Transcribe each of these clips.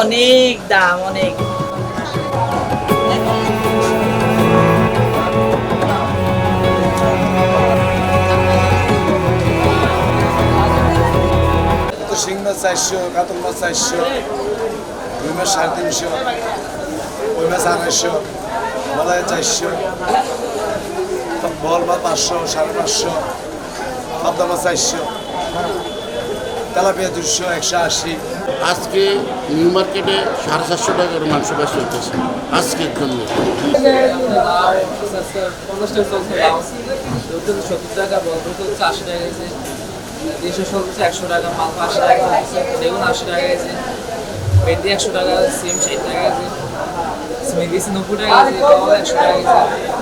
অনেক দাম, অনেক। শিং মাছ চারশো কাতল মাছ চারশো, রুই মাছ সাড়ে তিনশো ওই মাছ আড়াইশো মলাই চারশো, বল মাছ পাঁচশো, সাড়ে পাঁচশো পাবদা মাছ চারশো। তেলাপিয়া দুশো একশো আশি। আজকে নিউ মার্কেটে সাড়ে চারশো টাকার মাংস বেচা হইতেছে। আজকের জন্য। সত্তর টাকা হচ্ছে আশি টাকা গেছে দেড়শো চলছে একশো টাকা মাল আশি টাকা চলছে বেগুন আশি টাকা গেছে ভেন্ডি একশো টাকা সিম ষাট টাকা গেছে স্মিগেছি নব্বই টাকা গেছে একশো টাকা গেছে।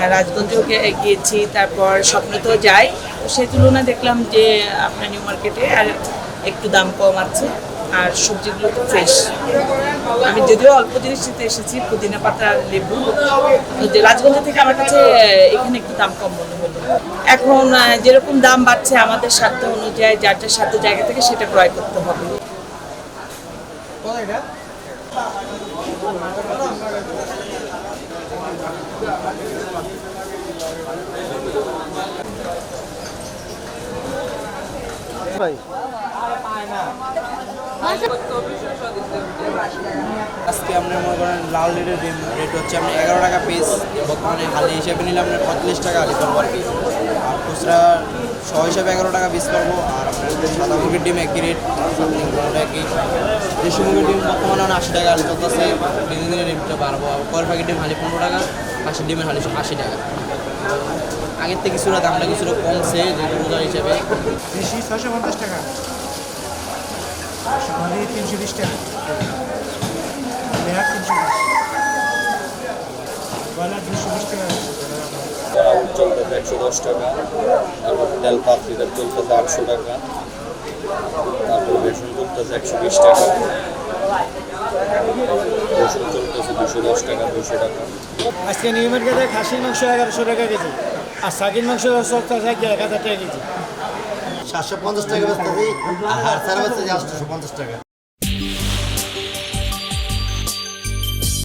রাজগঞ্জেও গে- গিয়েছি, তারপর স্বপ্নতেও যাই। সেই তুলনায় দেখলাম যে আপনার নিউ মার্কেটে আর একটু দাম কম আছে, আর সবজিগুলো তো ফ্রেশ আমি যদিও অল্প জিনিস নিতে এসেছি, পুদিনা পাতা, লেবু। যে রাজগঞ্জ থেকে আমার কাছে, এখানে একটু দাম কম মনে হলো। এখন যেরকম দাম বাড়ছে আমাদের স্বার্থ অনুযায়ী, যার যার স্বার্থ জায়গা থেকে সেটা ক্রয় করতে হবে। আজকে আমরা মনে করেন লাল রেটের রেট হচ্ছে আপনি এগারো টাকা পিস বর্তমানে হালি হিসেবে নিলে আপনার পঁয়তাল্লিশ টাকা হালি করব আর কি। আর খুচরা শ হিসাবে এগারো টাকা পিস করব, আর আপনার সাদা মুরগির ডিম একই রেট মোটামুটি একই। দেশি মুরগির ডিম বর্তমানে আশি টাকা হালি চলতেছে দিনে দিনে রেটটা বাড়বো। আর কয়ের প্যাকেট ডিম হালি পনেরো টাকা হাঁসের ডিমের হালি আশি টাকা। আগের থেকে কিছুটা দামটা কিছুটা কমছে যেহেতু রোজার হিসেবে। দেশি ছশো পঞ্চাশ টাকা। সোনালি তিনশো বিশ টাকা। লেয়ার তিনশো বিশ। ব্রয়লার দুশো বিশ টাকা। আউট চলতেছে একশো দশ টাকা। তারপর তেল পাত্রিটা চলতেছে আটশো টাকা। তারপর বেসন চলতেছে একশো বিশ টাকা। রসুন চলতেছে দুশো দশ টাকা দুশো টাকা আজকে নিউ মার্কেটে খাসির মাংস এগারোশো টাকা কেজি, আর সাকির মাংস এক হাজার টাকা কেজি। সাতশো পঞ্চাশ টাকা আর সারা বেচতেছি পঞ্চাশ টাকা।